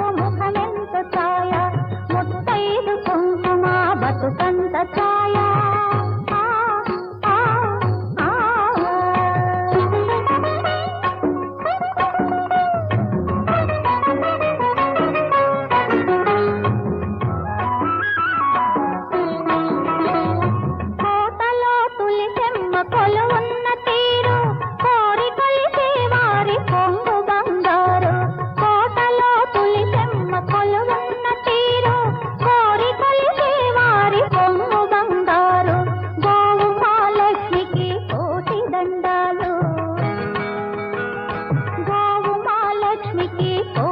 ముఖమెంత ఛాయ? ముత్తైదు కుంకుమ బతుకంత ఛాయ? కొలువ को